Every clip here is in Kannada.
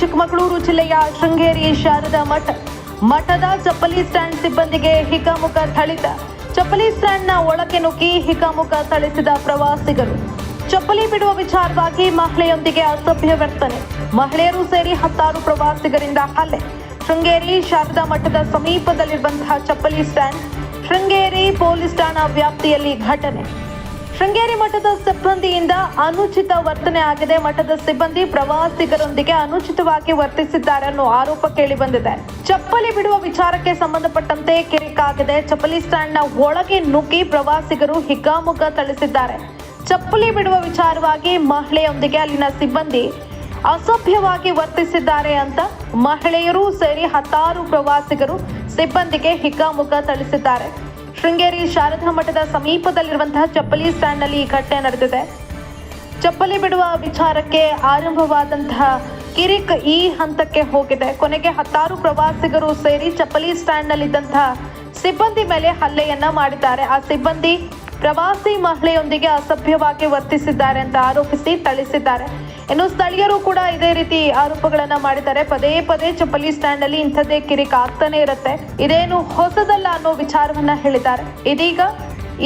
ಚಿಕ್ಕಮಗಳೂರು ಜಿಲ್ಲೆಯ ಶೃಂಗೇರಿ ಶಾರದಾ ಮಠ. ಮಠದ ಚಪ್ಪಲಿ ಸ್ಟ್ಯಾಂಡ್ ಸಿಬ್ಬಂದಿಗೆ ಹಿಕಾಮುಖ ಥಳಿತ. ಚಪ್ಪಲಿ ಸ್ಟ್ಯಾಂಡ್ನ ಒಳಕ್ಕೆ ನುಗ್ಗಿ ಹಿಕಾಮುಖ ಥಳಿಸಿದ ಪ್ರವಾಸಿಗರು. ಚಪ್ಪಲಿ ಬಿಡುವ ವಿಚಾರವಾಗಿ ಮಹಿಳೆಯೊಂದಿಗೆ ಅಸಭ್ಯ ವರ್ತನೆ. ಮಹಿಳೆಯರು ಸೇರಿ ಹತ್ತಾರು ಪ್ರವಾಸಿಗರಿಂದ ಹಲ್ಲೆ. ಶೃಂಗೇರಿ ಶಾರದಾ ಮಠದ ಸಮೀಪದಲ್ಲಿರುವಂತಹ ಚಪ್ಪಲಿ ಸ್ಟ್ಯಾಂಡ್, ಶೃಂಗೇರಿ ಪೊಲೀಸ್ ಠಾಣಾ ವ್ಯಾಪ್ತಿಯಲ್ಲಿ ಘಟನೆ. ಶೃಂಗೇರಿ ಮಠದ ಸಿಬ್ಬಂದಿಯಿಂದ ಅನುಚಿತ ವರ್ತನೆ ಆಗಿದೆ. ಮಠದ ಸಿಬ್ಬಂದಿ ಪ್ರವಾಸಿಗರೊಂದಿಗೆ ಅನುಚಿತವಾಗಿ ವರ್ತಿಸಿದ್ದಾರೆ ಅನ್ನೋ ಆರೋಪ ಕೇಳಿ ಬಂದಿದೆ. ಚಪ್ಪಲಿ ಬಿಡುವ ವಿಚಾರಕ್ಕೆ ಸಂಬಂಧಪಟ್ಟಂತೆ ಕಿರಿಕಾಗಿದೆ ಚಪ್ಪಲಿ ಸ್ಟ್ಯಾಂಡ್ನ ಒಳಗೆ ನುಗ್ಗಿ ಪ್ರವಾಸಿಗರು ಹಿಗ್ಗಾಮುಗ್ಗ ಥಳಿಸಿದ್ದಾರೆ. ಚಪ್ಪಲಿ ಬಿಡುವ ವಿಚಾರವಾಗಿ ಮಹಿಳೆಯೊಂದಿಗೆ ಅಲ್ಲಿನ ಸಿಬ್ಬಂದಿ ಅಸಭ್ಯವಾಗಿ ವರ್ತಿಸಿದ್ದಾರೆ ಅಂತ ಮಹಿಳೆಯರು ಸೇರಿ ಹತ್ತಾರು ಪ್ರವಾಸಿಗರು ಸಿಬ್ಬಂದಿಗೆ ಹಿಗ್ಗಾಮುಗ್ಗ ಥಳಿಸಿದ್ದಾರೆ. ಶೃಂಗೇರಿ ಶಾರದಾ ಮಠದ ಸಮೀಪದಲ್ಲಿರುವಂತಹ ಚಪ್ಪಲಿ ಸ್ಟ್ಯಾಂಡ್ನಲ್ಲಿ ಈ ಘಟನೆ ನಡೆದಿದೆ. ಚಪ್ಪಲಿ ಬಿಡುವ ವಿಚಾರಕ್ಕೆ ಆರಂಭವಾದಂತಹ ಕಿರಿಕ್ ಈ ಹಂತಕ್ಕೆ ಹೋಗಿದೆ. ಕೊನೆಗೆ ಹತ್ತಾರು ಪ್ರವಾಸಿಗರು ಸೇರಿ ಚಪ್ಪಲಿ ಸ್ಟ್ಯಾಂಡ್ನಲ್ಲಿದ್ದಂತಹ ಸಿಬ್ಬಂದಿ ಮೇಲೆ ಹಲ್ಲೆಯನ್ನ ಮಾಡಿದ್ದಾರೆ. ಆ ಸಿಬ್ಬಂದಿ ಪ್ರವಾಸಿ ಮಹಿಳೆಯೊಂದಿಗೆ ಅಸಭ್ಯವಾಗಿ ವರ್ತಿಸಿದ್ದಾರೆ ಅಂತ ಆರೋಪಿಸಿ ಥಳಿಸಿದ್ದಾರೆ. ಇನ್ನು ಸ್ಥಳೀಯರು ಕೂಡ ಇದೇ ರೀತಿ ಆರೋಪಗಳನ್ನ ಮಾಡಿದ್ದಾರೆ. ಪದೇ ಪದೇ ಚಪ್ಪಲಿ ಸ್ಟ್ಯಾಂಡ್ ಅಲ್ಲಿ ಇಂಥದ್ದೇ ಕಿರಿಕ ಆಗ್ತಾನೆ ಇರುತ್ತೆ. ಇದೇನು ಹೊಸದಲ್ಲ ಅನ್ನೋ ವಿಚಾರವನ್ನ ಹೇಳಿದ್ದಾರೆ. ಇದೀಗ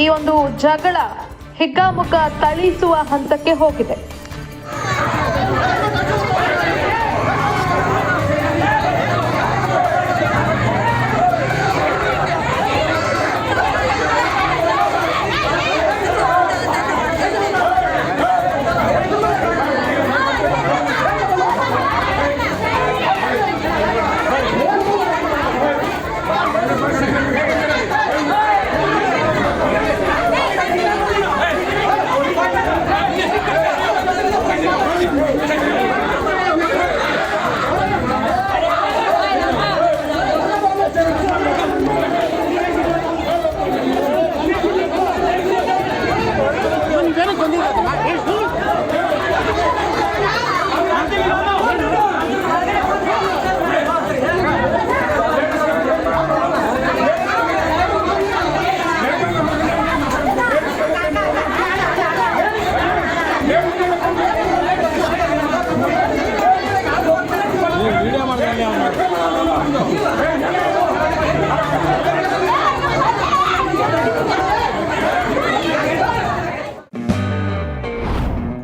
ಈ ಒಂದು ಜಗಳ ಹಿಗ್ಗಾಮುಗ್ಗ ತಳಿಸುವ ಹಂತಕ್ಕೆ ಹೋಗಿದೆ.